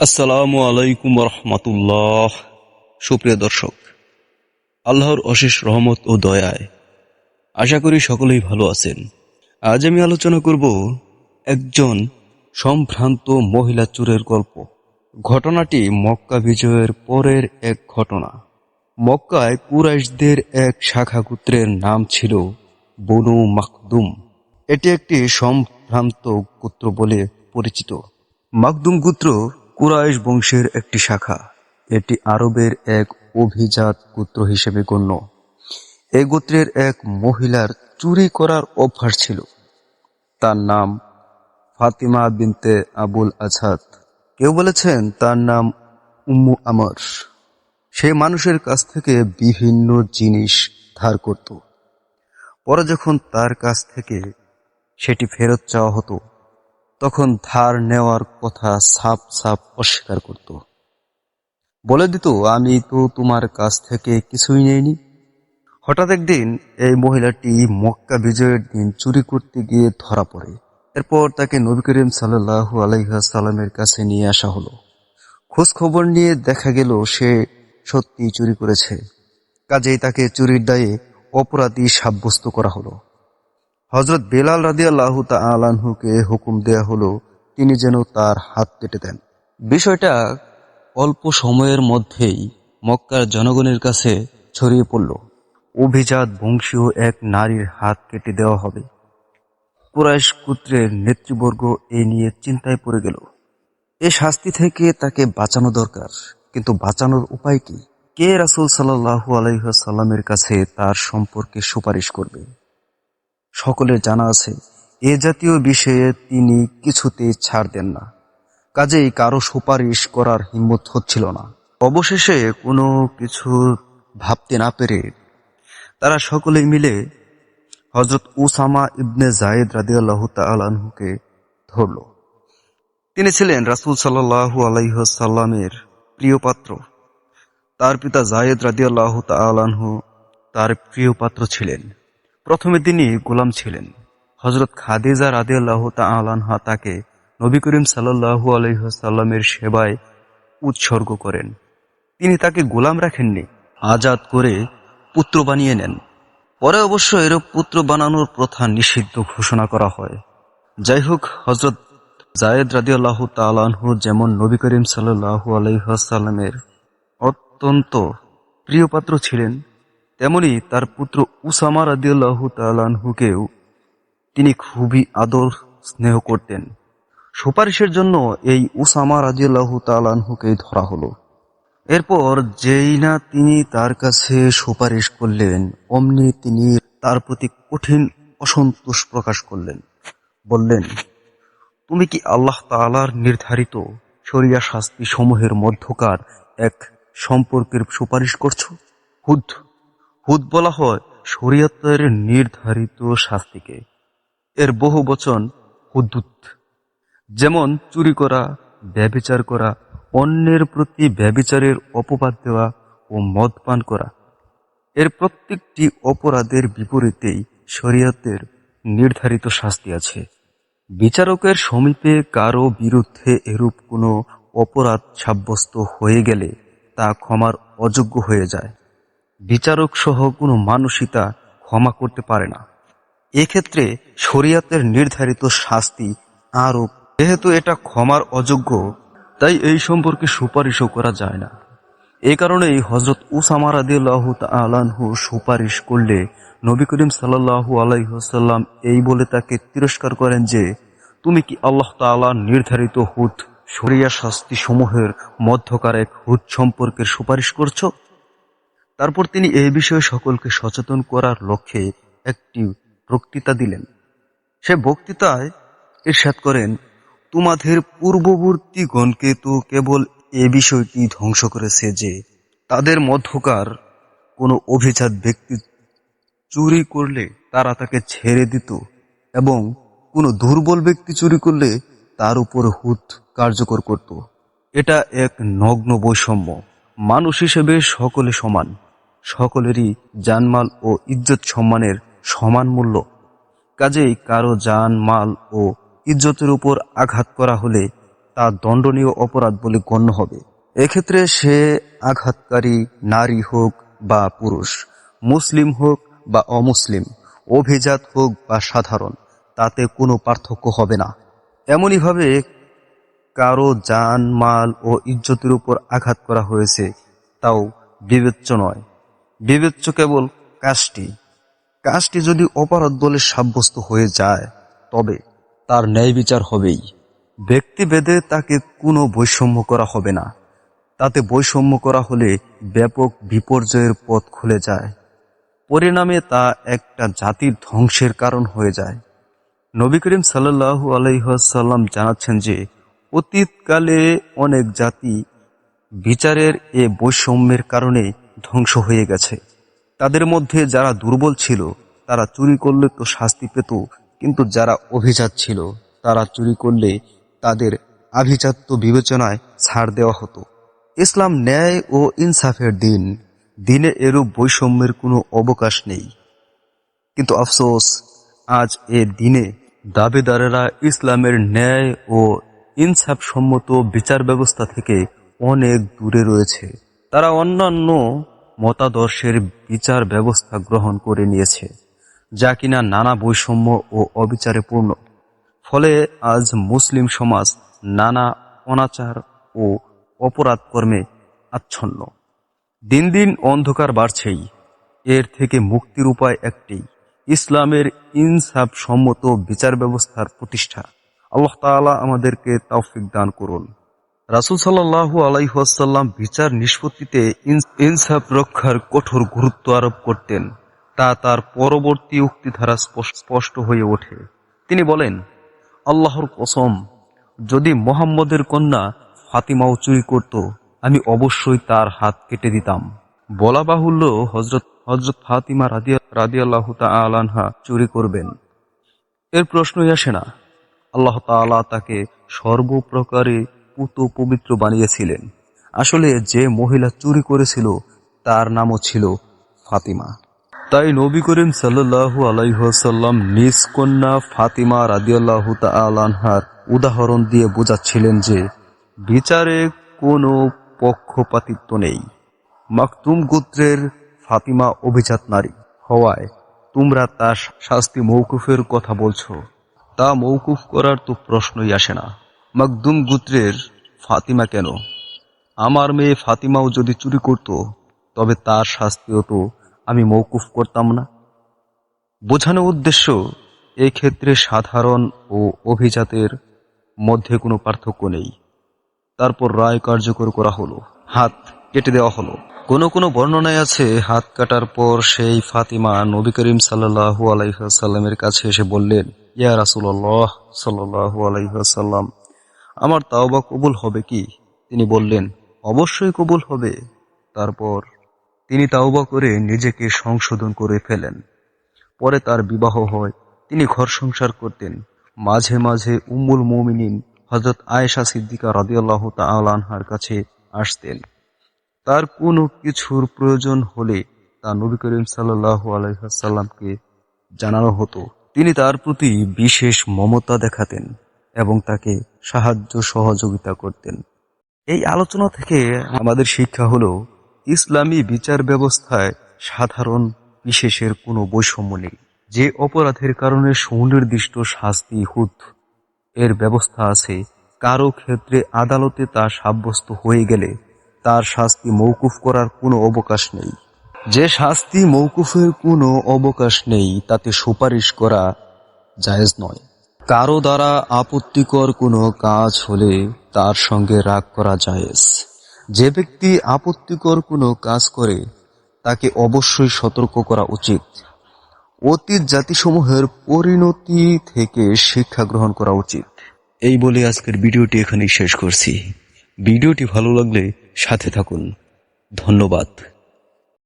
আসসালামু আলাইকুম রহমতুল্লাহ সুপ্রিয় দর্শক, আল্লাহর অশেষ রহমত ও দয়ায় আশা করি সকলেই ভালো আছেন। আজ আমি আলোচনা করব একজন সম্ভ্রান্ত মহিলা চোরের গল্প। ঘটনাটি মক্কা বিজয়ের পরের এক ঘটনা। মক্কায় কুরাইশদের এক শাখা গোত্রের নাম ছিল বনু মাকদুম। এটি একটি সম্ভ্রান্ত গোত্র বলে পরিচিত। মাকদুম গোত্র কুরাইশ বংশের একটি শাখা। এটি আরবের এক অভিজাত গোত্র হিসেবে গণ্য। এই গোত্রের এক মহিলার চুরি করার অভ্যাস ছিল। তার নাম ফাতিমা বিনতে আবুল আছাদ কেউ বলেছেন তার নাম উম্মু আমর। সে মানুষের কাছ থেকে বিভিন্ন জিনিস ধার করত। পরে যখন তার কাছ থেকে সেটি ফেরত চাওয়া হতো তখন ধার নেওয়ার কথা সাপ সাপ অস্বীকার করত। বলে দিত, আমি তো তোমার কাছ থেকে কিছুই নেইনি। হঠাৎ একদিন এই মহিলাটি মক্কা বিজয়ের দিন চুরি করতে গিয়ে ধরা পড়ে। এরপর তাকে নবী করিম সাল্লাহু আলাইসাল্লামের কাছে নিয়ে আসা হলো। খোঁজ খবর নিয়ে দেখা গেল, সে সত্যি চুরি করেছে। কাজেই তাকে চুরির দায়ে অপরাধী সাব্যস্ত করা হলো। হজরত বেলাল রাদিয়াল্লাহু আলানহুকে হুকুম দেয়া হলো তিনি যেন তার হাত কেটে দেন। বিষয়টা অল্প সময়ের মধ্যেই মক্কার জনগণের কাছে ছড়িয়ে পড়ল। অভিজাত বংশীয় এক নারীর হাত কেটে দেওয়া হবে। কুরাইশ কুত্রের নেতৃবর্গ এ নিয়ে চিন্তায় পড়ে গেল। এ শাস্তি থেকে তাকে বাঁচানো দরকার কিন্তু বাঁচানোর উপায় কি? কে রাসুল সাল্লাহু আলাইসাল্লামের কাছে তার সম্পর্কে সুপারিশ করবে? সকলের জানা আছে, এ জাতীয় বিষয়ে তিনি কিছুতেই ছাড় দেন না। কাজেই কারও সুপারিশ করার হিম্মত হচ্ছিল না। অবশেষে কোনো কিছু ভাবতে না পেরে তারা সকলে মিলে হজরত উসামা ইবনে জায়েদ রাদিয়াল্লাহু তালাহুকে ধরল। তিনি ছিলেন রাসুল সাল্লাহু আলাইসাল্লামের প্রিয় পাত্র। তার পিতা জায়েদ রাদিয়াল্লাহু তালাহু তার প্রিয় পাত্র ছিলেন। প্রথমে তিনি গোলাম ছিলেন। হজরত খাদিজা রাদিয়াল্লাহ তালানহা তাকে নবী করিম সাল্লাহু আলহ্লামের সেবায় উৎসর্গ করেন। তিনি তাকে গোলাম রাখেননি, আজাদ করে পুত্র বানিয়ে নেন। পরে অবশ্য এরূপ পুত্র বানানোর প্রথা নিষিদ্ধ ঘোষণা করা হয়। যাই হোক হজরত জায়েদ রাদিয়াল্লাহ তালানহু যেমন নবী করিম সাল্লাহু আলহ্লামের অত্যন্ত প্রিয় পাত্র ছিলেন তেমনি তার পুত্র উসামা রাদিয়াল্লাহু তালানহুকেও তিনি খুবই আদর স্নেহ করতেন। সুপারিশের জন্য এই উসামা রাজিয়াল্লাহু তালানহুকে ধরা হলো। এরপর যেই না তিনি তার কাছে সুপারিশ করলেন, অমনি তিনি তার প্রতি কঠিন অসন্তোষ প্রকাশ করলেন। বললেন, তুমি কি আল্লাহ তালার নির্ধারিত শরিয়া শাস্তি সমূহের মধ্যকার এক সম্পর্কের সুপারিশ করছ? হুদ হুদ বলা হয় শরীয়তের নির্ধারিত শাস্তিকে। এর বহু বচন হুদ্দুত যেমন চুরি করা ব্যবিচার করা, অন্যের প্রতি ব্যবিচারের অপবাদ দেওয়া ও মদ পান করা। এর প্রত্যেকটি অপরাধের বিপরীতেই শরীয়তের নির্ধারিত শাস্তি আছে। বিচারকের সমীপে কারও বিরুদ্ধে এরূপ কোনো অপরাধ সাব্যস্ত হয়ে গেলে তা ক্ষমার অযোগ্য হয়ে যায়। বিচারক সহ কোনো মানুষই তা ক্ষমা করতে পারে না। এক্ষেত্রে শরিয়াতের নির্ধারিত শাস্তি আরও যেহেতু এটা ক্ষমার অযোগ্য, তাই এই সম্পর্কে সুপারিশও করা যায় না। এ কারণেই হজরত উসামা রাদিল্লাহ আলানহু সুপারিশ করলে নবী করিম সাল্লাহু আলাইসাল্লাম এই বলে তাকে তিরস্কার করেন যে, তুমি কি আল্লাহ তালা নির্ধারিত হুদ, শরিয়া শাস্তি সমূহের মধ্যকার এক হুদ সম্পর্কের সুপারিশ করছ? তারপর তিনি এই বিষয়ে সকলকে সচেতন করার লক্ষ্যে একটি বক্তৃতা দিলেন। সে বক্তৃতায় ইরশাদ করেন, তোমাদের পূর্ববর্তীগণকে তো কেবল এ বিষয়টি ধ্বংস করেছে যে তাদের মধ্যকার কোনো অভিজাত ব্যক্তি চুরি করলে তারা তাকে ছেড়ে দিত এবং কোনো দুর্বল ব্যক্তি চুরি করলে তার উপর হুত কার্যকর করত। এটা এক নগ্ন বৈষম্য। মানুষ হিসেবে সকলে সমান। সকলেরই জানমাল ও ইজ্জত সম্মানের সমান মূল্য। কাজেই কারও জান, মাল ও ইজ্জতের উপর আঘাত করা হলে তা দণ্ডনীয় অপরাধ বলে গণ্য হবে। এক্ষেত্রে সে আঘাতকারী নারী হোক বা পুরুষ, মুসলিম হোক বা অমুসলিম, অভিজাত হোক বা সাধারণ, তাতে কোনো পার্থক্য হবে না। এমনইভাবে কারও জান, মাল ও ইজ্জতের উপর আঘাত করা হয়েছে, তাও বিবেচ্য নয়। বিবেচ্য কেবল কাজটি। কাজটি যদি অপরাধ বলে সাব্যস্ত হয়ে যায়, তবে তার ন্যায় বিচার হবেই। ব্যক্তিভেদে তাকে কোনো বৈষম্য করা হবে না। তাতে বৈষম্য করা হলে ব্যাপক বিপর্যয়ের পথ খুলে যায়। পরিণামে তা একটা জাতির ধ্বংসের কারণ হয়ে যায়। নবী করিম সাল্লাহু আলাইসাল্লাম জানাচ্ছেন যে, অতীতকালে অনেক জাতি বিচারের এ বৈষম্যের কারণে ধ্বংস হয়ে গেছে। তাদের মধ্যে যারা দুর্বল ছিল, তারা চুরি করলে তো শাস্তি পেত, কিন্তু যারা অভিজাত ছিল, তারা চুরি করলে তাদের আভিজাত্য বিবেচনায় ছাড় দেওয়া হতো। ইসলাম ন্যায় ও ইনসাফের দিন। দিনে এরূপ বৈষম্যের কোনো অবকাশ নেই। কিন্তু আফসোস, আজ এ দিনে দাবিদারেরা ইসলামের ন্যায় ও ইনসাফ সম্মত বিচার ব্যবস্থা থেকে অনেক দূরে রয়েছে। তারা অন্যান্য মতাদর্শের বিচার ব্যবস্থা গ্রহণ করে নিয়েছে, যা কিনা নানা বৈষম্য ও অবিচারে পূর্ণ। ফলে আজ মুসলিম সমাজ নানা অনাচার ও অপরাধ কর্মে আচ্ছন্ন। দিন দিন অন্ধকার বাড়ছেই। এর থেকে মুক্তির উপায় একটি, ইসলামের ইনসাফ সম্মত বিচার ব্যবস্থার প্রতিষ্ঠা। আল্লাহ তাআলা আমাদেরকে তৌফিক দান করুন। রাসুল সাল্লাহু আলাইহাসাল্লাম বিচার নিষ্পত্তিতে ইন- ইনসাফ রক্ষার কঠোর গুরুত্ব আরোপ করতেন। তা তার পরবর্তী উক্তি দ্বারা স্পষ্ট- হয়ে ওঠে। তিনি বলেন, আল্লাহর কসম, যদি মোহাম্মদের কন্যা ফাতিমাও চুরি করত, আমি অবশ্যই তার হাত কেটে দিতাম। বলা বাহুল্য হজরত হজরত ফাতিমা রাদিয়া রাদিয়াল্লাহ আলানহা চুরি করবেন। এর প্রশ্নই আসে না। আল্লাহ তাআলা তাকে সর্বপ্রকারে পুত পবিত্র বানিয়েছিলেন। আসলে যে মহিলা চুরি করেছিল, তার নামও ছিল ফাতিমা। তাই নবী করিম সাল্লাল্লাহু আলাইহাল্লাম নিজ কন্যা ফাতিমা রাদিয়াল্লাহু তাআলাহার উদাহরণ দিয়ে বোঝাচ্ছিলেন যে, বিচারে কোনো পক্ষপাতিত্ব নেই। মাকতুম গোত্রের ফাতিমা অভিজাত নারী হওয়ায় তোমরা তার শাস্তি মৌকুফের কথা বলছো। তা মৌকুফ করার তো প্রশ্নই আসে না। মাকদুম গুত্রের ফাতিমা কেন? আমার মেয়ে ফাতিমাও যদি চুরি করত, তবে তার শাস্তিও তো আমি মৌকুফ করতাম না। বোঝানো উদ্দেশ্য ক্ষেত্রে সাধারণ ও অভিজাতের মধ্যে কোনো পার্থক্য নেই। তারপর রায় কার্যকর করা হলো, হাত কেটে দেওয়া হলো। কোনো কোনো বর্ণনায় আছে, হাত কাটার পর সেই ফাতিমা নবী করিম সাল্লাহু আলাইসাল্লামের কাছে এসে বললেন, ইয়া রাসুল্লাহ সাল্লাহু আলাইসাল্লাম আমার তাওবা কবুল হবে কি? তিনি বললেন, অবশ্যই কবুল হবে। তারপর তিনি তাওবা করে নিজেকে সংশোধন করে ফেলেন। পরে তার বিবাহ হয়। তিনি ঘর সংসার করতেন। মাঝে মাঝে উম্মুল মোমিনিন হজরত আয়েশা সিদ্দিকা রাদিয়াল্লাহ তাআলার কাছে আসতেন। তার কোনো কিছুর প্রয়োজন হলে তা নবী করিম সাল্লাহ আলাইসাল্লামকে জানানো হতো। তিনি তার প্রতি বিশেষ মমতা দেখাতেন। এবং তাকে সাহায্য সহযোগিতা করতেন। এই আলোচনা থেকে আমাদের শিক্ষা হলো, ইসলামী বিচার ব্যবস্থায় সাধারণ বিশেষের কোনো বৈষম্য নেই। যে অপরাধের কারণে সুনির্দিষ্ট শাস্তি হুদ, এর ব্যবস্থা আছে। কারও ক্ষেত্রে আদালতে তা সাব্যস্ত হয়ে গেলে তার শাস্তি মৌকুফ করার কোনো অবকাশ নেই। যে শাস্তি মৌকুফের কোনো অবকাশ নেই, তাতে সুপারিশ করা জায়েজ নয়। কারও দ্বারা আপত্তিকর কোনো কাজ হলে তার সঙ্গে রাগ করা জায়েজ। যে ব্যক্তি আপত্তিকর কোনো কাজ করে, তাকে অবশ্যই সতর্ক করা উচিত। অতীত জাতিসমূহের পরিণতি থেকে শিক্ষা গ্রহণ করা উচিত। এই বলে আজকের ভিডিওটি এখানেই শেষ করছি। ভিডিওটি ভালো লাগলে সাথে থাকুন। ধন্যবাদ।